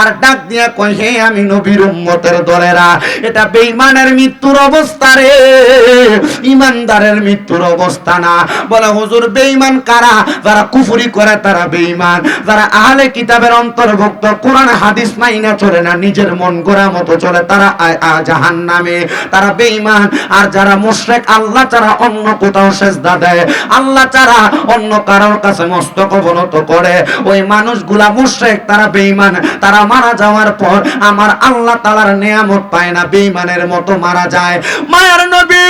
আর ডাক দিয়ে কয়, হে আমি নবীর উম্মতের দলেরা, এটা বেঈমানের মৃত্যুর অবস্থা রে। ইমানদারের মৃত্যুর অবস্থা না। বলে, হুজুর, বেঈমান কারা? যারা কুফরি করে তারা বেঈমান। যারা আহলে কিতাবের অন্তর্ভুক্ত, কোরআন, হাদিস মাইনা চলে না, নিজের মন গড়া মতো চলে, তারা জাহান নামে তারা বেঈমান। আর যারা মুশরিক, আল্লাহ ছাড়া অন্য কোথাও সেজদা দেয়। আল্লাহ ছাড়া অন্য কারোর কাছে মস্তক অবনত করে। ওই মানুষগুলা মুশরিক, তারা বেঈমান। তারা মারা যাওয়ার পর আমার আল্লাহ তাআলার নিয়ামত পায় না, বেঈমানের মতো মারা যায়। মায়ার নবী,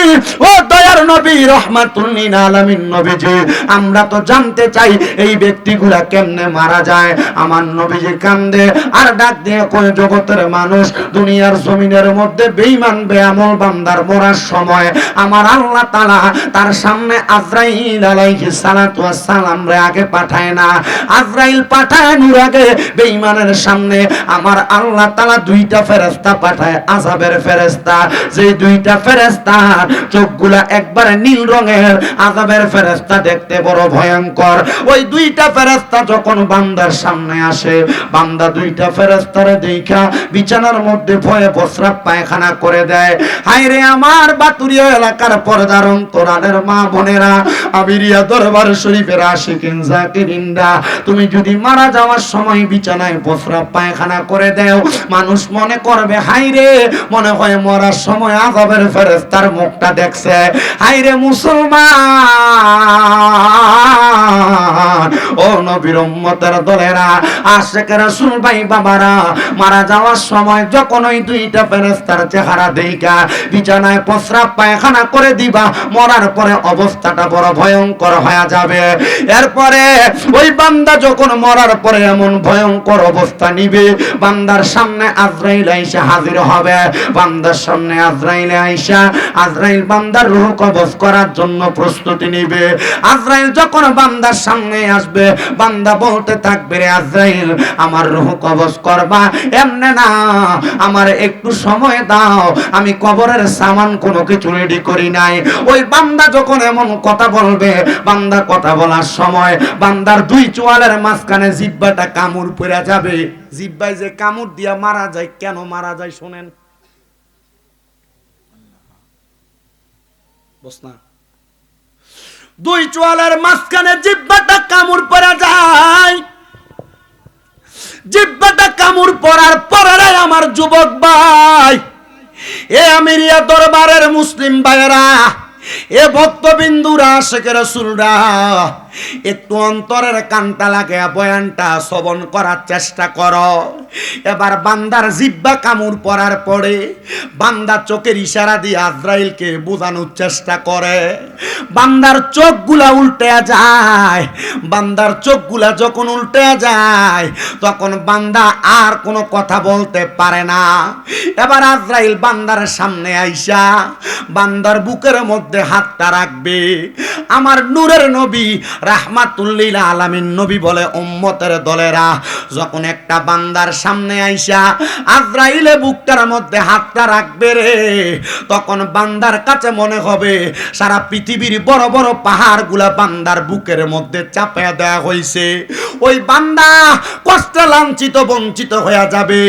ও দয়ার নবী রহমাতুল্লিল আলামিন নবীজি, আমরা তো জানতে চাই এই ব্যক্তিগুলা কেমনে মারা যায়। আমার নবীজি কান্দে, আর ডাক দিয়ে কয়, জগতের মানুষ, দুনিয়ার জমিনের মধ্যে বেঈমান, বেআমল বান্দার মরার সময় আমার আল্লাহ তালা তার সামনে আজরাইল আলাইহিস সালাতু সালাম রে আগে পাঠায় না। আজরাইল পাঠানোর আগে, বেঈমানের সামনে আমার আল্লাহ তাআলা দুইটা ফেরেশতা পাঠায়, আযাবের ফেরেশতা। যে দুইটা ফেরেশতা চোখগুলা একবারে নীল রঙের, আযাবের ফেরেশতা দেখতে বড় ভয়ঙ্কর। ওই দুইটা ফেরেশতা যখন বান্দার সামনে আসে, বান্দা দুইটা ফেরেশতারে দেখা বিছানার মধ্যে ভয়ে প্রস্রাব পায়খানা করে দেয়। হায় রে আমার বাতুরিয়া এলাকার পর্দার অন্তরালের মা বোনেরা আবিরিয়া দরবার শরীফের আশিকিন জাকিরিনরা, তুমি যদি মারা যাওয়ার সময় বিছানায় প্রস্রাব পায়খানা করে দেও। মানুষ মনে করবে হাই রে, মনে হয় মরার সময় আজাবের ফেরেস্তার মুখটা দেখছে। হাই রে মুসলমান! ও নবীর উম্মতের দলেরা আশেকের রাসূল ভাই বাবারা, মারা যাওয়ার সময় যখন ওই দুইটা ফেরেস্তার চেহারা দেইকা বিছানায় প্রস্রাব পায়খানা করে দিবা, মরার পরে অবস্থাটা বড় ভয়ঙ্কর হয়ে যাবে। এরপরে ওই বান্দা যখন মরার পরে এমন ভয়ঙ্কর অবস্থা নিবে। বান্দার সামনে আজরাইল আইসা হাজির হবে। বান্দার সামনে আজরাইল আইসা, আজরাইল বান্দার রূহ কবজ করার জন্য প্রস্তুতি নিবে। আজরাইল যখন বান্দার সামনে আসবে, বান্দা বলতে থাকবে, রে আজরাইল, আমার রূহ কবজ করবা? এমনে না, আমার একটু সময় দাও, আমি কবরের সামান কোনো কিছু রেডি করি নাই। ওই বান্দা যখন এমন কথা বলবে, বান্দা কথা বলার সময় বান্দার দুই চোয়ালের মাঝখানে জিব্বাটা কামড় পড়ে যাবে। জিব্বায় যে কামড় দিয়া মারা যায়, কেন মারা যায় শোনেন? দুই চোয়ালের মাঝখানে জিব্বাটা কামড় পড়ে যায়। জিব্বাটা কামড় পড়ার পরে আমার যুবক ভাই, এ আমিরিয়া দরবারের মুসলিম ভাইয়েরা, এ ভক্তবিন্দুরা শেখের সুলরা একটু অন্তরের কানটা লাগে, বয়ানটা শ্রবণ করার চেষ্টা করো। এবার বান্দার জিব্বা কামড় পড়ার পরে বান্দা চোখের ইশারা দিয়ে আজরাইলকে বোঝানোর চেষ্টা করে। বান্দার চোখগুলা উল্টে যায়, বান্দার চোখগুলা যখন উল্টে যায়, তখন বান্দা আর কোনো কথা বলতে পারে না। এবার আজরাইল বান্দার সামনে আইসা, বান্দার বুকের মধ্যে হাতটা রাখবে। আমার নূরের নবী রাহমাতুল্লিল আলামিন নবী বলে উম্মতের দলেরা, যখন একটা বান্দার সামনে আইসা আজরাইলে বুকটার মধ্যে হাতটা রাখবে রে, তখন বান্দার কাছে মনে হবে সারা পৃথিবীর বড় বড় পাহাড়গুলা বান্দার বুকের মধ্যে চাপা দেওয়া হয়েছে ওই বান্দা কষ্টে লাঞ্ছিত, বঞ্চিত হয়ে যাবে।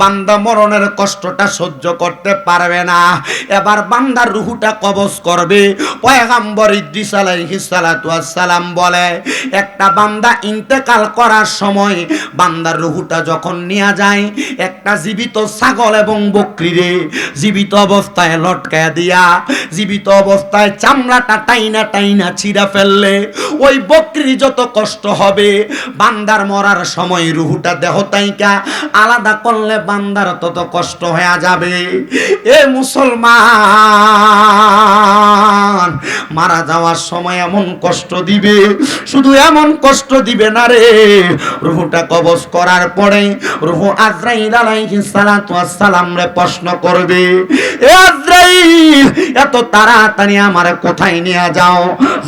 বান্দা মরণের কষ্টটা সহ্য করতে পারবে না। এবার বান্দার রুহুটা কবজ করবে। পয়গাম্বর ইদ্রিস আলাইহিস সালাম বলে, একটা বান্দা ইন্তেকাল করার সময় বান্দার রুহুটা যখন নিয়ে যায়, একটা জীবিত ছাগল এবং বকরিরে জীবিত অবস্থায় লটকায় দিয়া, জীবিত অবস্থায় চামড়াটা টাইনা টাইনা ছিঁড়া ফেললে, ওই বকরি যত কষ্ট হবে, বান্দার মরার সময় রুহুটা দেহ তাইকা আলাদা করলে বান্দার তত কষ্ট হয়ে যাবে। এ মুসলমান, মারা যাওয়ার সময় এমন কষ্ট দিবে শুধু এমন কষ্ট দিবে না রে। রুহুটা কবজ করার পরে রুহু আজরাইল আলাইহিস সালাতু ওয়াস সালাম রে প্রশ্ন করবে, এ আজরাইল, এত তাড়াতাড়ি আমার কোথায় নিয়ে যাও?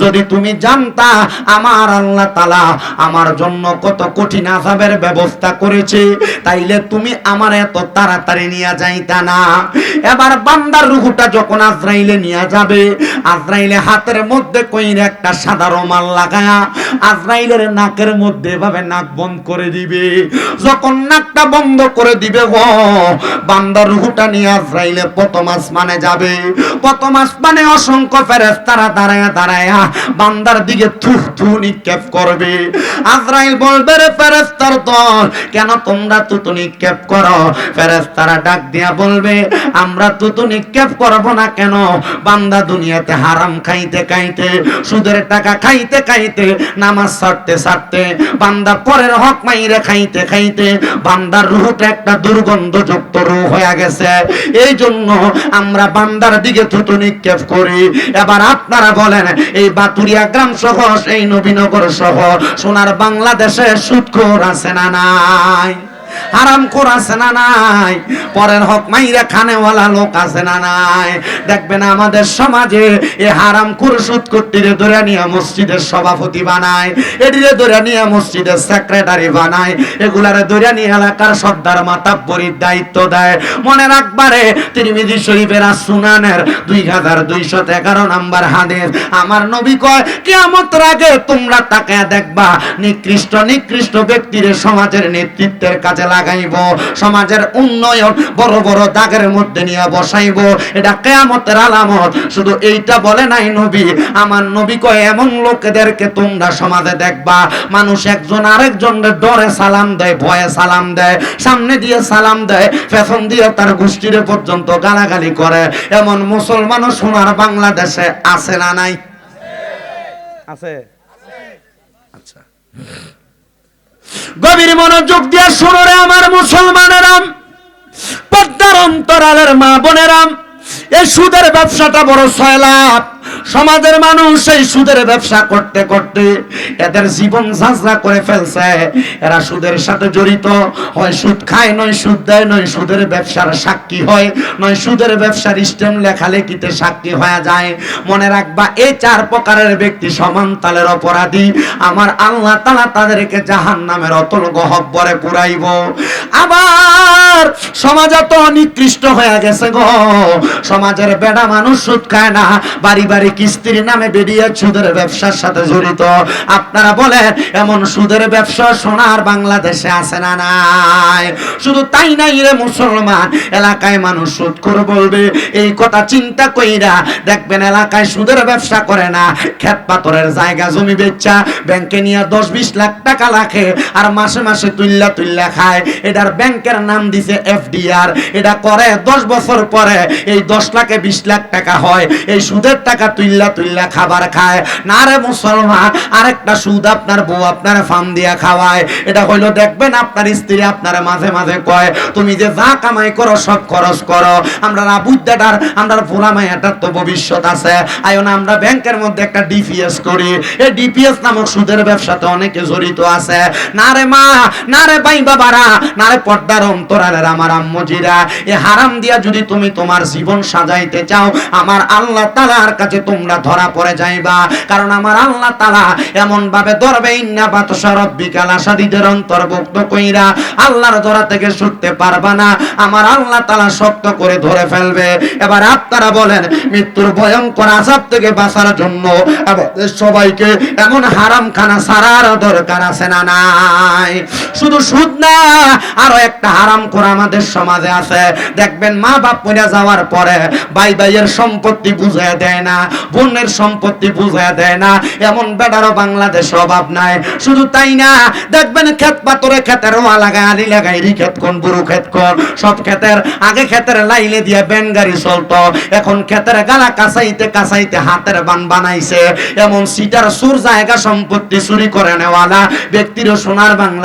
যদি তুমি জানতা আমার আল্লাহ তাআলা আমার জন্য কত কঠিন আযাবের ব্যবস্থা করেছে, তাইলে তুমি আমার এত তাড়াতাড়ি নিয়ে যাইতা না। এবার বান্দার রুহুটা যখন আজরাইলে নিয়ে যাবে, আজরাইলে হাতের মধ্যে কইর একটা সাদা রুমাল লাগায়া আজরাইলের নাকের মধ্যে এভাবে নাক বন্ধ করে দিবে। যখন নাকটা বন্ধ করে দিবে গো রুহুটা নিয়ে প্রথম আসমানে যাবে। প্রথম আসমানে অসংখ্য দাঁড়ায়া দাঁড়ায়া বান্দার দিকে থু নিক্ষেপ করবে। আজরাইল বলবে, রে দল, কেন তোমরা তুতু নিক্ষেপ করো? ফেরেশতারা ডাক দিয়া বলবে, আমরা তুতু নিক্ষেপ করব না কেন? বান্দা দুনিয়াতে হারাম খাইতে খাইতে, সুদের টাকা খাইতে খাইতে, নামাজ ছাড়তে ছাড়তে, বান্দা পরের হক মাইরে খাইতে খাইতে, বান্দার রুহটা একটা দুর্গন্ধযুক্ত রূহ হয়ে গেছে। এই জন্য আমরা বান্দার দিকে থুতু নিক্ষেপ করি। এবার আপনারা বলেন, এই বাতুরিয়া গ্রাম সহ এই নবীনগর সহ, সোনার বাংলাদেশে সুৎখর আছে না নাই? হারাম খোর আছে না নাই? পরের হক মাইরা খানেওয়ালা লোক আছে না নাই? দেখবেন আমাদের সমাজে এ হারাম খোর সুদ কর্তীরে ধরে নিয়ে মসজিদের সভাপতি বানায় এটিরে ধরে নিয়ে মসজিদের সেক্রেটারি বানায়, এগুলারে ধরে নিয়ে এলাকার সর্দার মাতাব্বরির দায়িত্ব দেয়। মনে রাখবারে, তিরমিজি শরীফের আর সুনানের দুই হাজার দুইশো এগারো নাম্বার হাদিস। আমার নবী কয় কেমন আগে তোমরা তাকে দেখবা, নিকৃষ্ট নিকৃষ্ট ব্যক্তিরে সমাজের নেতৃত্বের কাজে লাগাইব সমাজের উন্নয়ন বড় বড় দাগের মধ্যে নিয়ে বসাইব। এটা কেয়ামতের আলামত। শুধু এইটা বলে নাই নবী। আমার নবী কয় এমন লোকেদেরকে তোমরা সমাজে দেখবা। মানুষ একজন আরেকজনের ডরে সালাম দেয় ভয়ে সালাম দেয় সামনে দিয়ে সালাম দেয় পেছন দিয়ে তার গোষ্ঠীর পর্যন্ত গালাগালি করে। এমন মুসলমানও সোনার বাংলাদেশে আছে না নাই? আছে। আচ্ছা। গভীর মনোযোগ দিয়ে শুনো রে আমার মুসলমানেরাম। পদ্মার অন্তরালের মা বোনেরাম, এই সুদের ব্যবসাটা বড় ছয় লাভ সমাজের মানুষ এই সুদের ব্যবসা করতে করতে এদের জীবন ঝাঁঝরা করে ফেলছে। এরা সুদের সাথে জড়িত। হয় সুদ খায়, নয় সুদ দেয়, নয় সুদের ব্যবসার সাক্ষী হয়, নয় সুদের ব্যবসার স্টেম লেখালেখিতে সাক্ষী হয়ে যায়। মনে রাখবা এই চার প্রকারের ব্যক্তি সমান তালের অপরাধী। আমার আল্লাহ তালা তাদেরকে জাহান নামের অতল গহব্বরে পুরাইব। আবার সমাজ এত নিকৃষ্ট হয়ে গেছে গো। সমাজের বেড়া মানুষ সুদ খায় না, বাড়ি বাড়ি কিস্তির নামে বেরিয়ে সুদের ব্যবসার সাথে জড়িত। আপনারা বলেন, এমন সুদের ব্যবসা সোনার বাংলাদেশে আছে না নাই? শুধু তাই নাই রে মুসলমান, এলাকায় মানুষ সুদ করে বলবে। এই কথা চিন্তা কইরা দেখবেন এলাকায় সুদের ব্যবসা করে না। ক্ষেত পাথরের জায়গা, জমি বেচা, ব্যাংকে নিয়ে দশ বিশ লাখ টাকা রাখে আর মাসে মাসে তুল্লা তুল্লা খায়। এটার ব্যাংকের নাম দিছে এফডিআর। এটা করে দশ বছর পরে এই দশ লাখে বিশ লাখ টাকা হয়। এই সুদের টাকা তুল্লা তুল্লা খাবার খায়। না রে মুসলমান, আরেকটা সুদ আপনার বউ আপনার ফার্ম দিয়া খাওয়ায়। এটা হইল দেখবেন আপনার স্ত্রী আপনার মাঝে মাঝে কয়, তুমি যে যা কামাই করো, সব খরচ করো। আমরা না বুঝতেটার আমরা ভোলা মায়াটার তো ভবিষ্যৎ আছে। আয়ন আমরা ব্যাংকের মধ্যে একটা ডিপিএস করি। এই ডিপিএস নামক সুদের ব্যবসাতে অনেকে জড়িত আছে। না রে মা, না রে ভাই বাবারা, না রে পর্দার অন্তরালের আমার আম্মজিরা এ হারাম দিয়া যদি তুমি তোমার জীবন সাজাইতে চাও, আমার আল্লাহ তালার কাছে তোমরা ধরা পড়ে যাইবা। কারণ আমার আল্লাহ তালা এমন ভাবে ধরবে, ইন্না বাতসা রব্বিকাল আসাদিদের অন্তর্ভুক্ত কইরা আল্লাহর ধরা থেকে ছুটতে পারবা না। আমার আল্লাহ তালা শক্ত করে ধরে ফেলবে। এবার আপনারা বলেন, মৃত্যুর ভয়ঙ্কর আসাব থেকে বাঁচার জন্য সবাইকে এমন হারাম খানা সারার দরকার আছে না নাই? শুধু সুদ না, আরও একটা হারাম করে আমাদের সমাজে আছে। দেখবেন মা বাপ মরে যাওয়ার পরে ভাই ভাইয়ের সম্পত্তি বুঝে দেয় না। বোনের সম্পত্তি বুঝায় দেয় না। এমন বেটারও বাংলাদেশ অভাব নাই। শুধু তাই না, দেখবেন ক্ষেত পাতরে ক্ষেতের লাগায় আলি রি কোন বুড়ো কোন। সব ক্ষেতের, আগে ক্ষেতের লাইলে দিয়ে ব্যান গাড়ি চলতো। এখন ক্ষেতের গালা কাঁচাইতে কাঁচাইতে হাতের বান বানাইছে। এমন সিটার সুর জায়গা সম্পত্তি চুরি করে নেওয়ালা ব্যক্তিরও সোনার বাংলা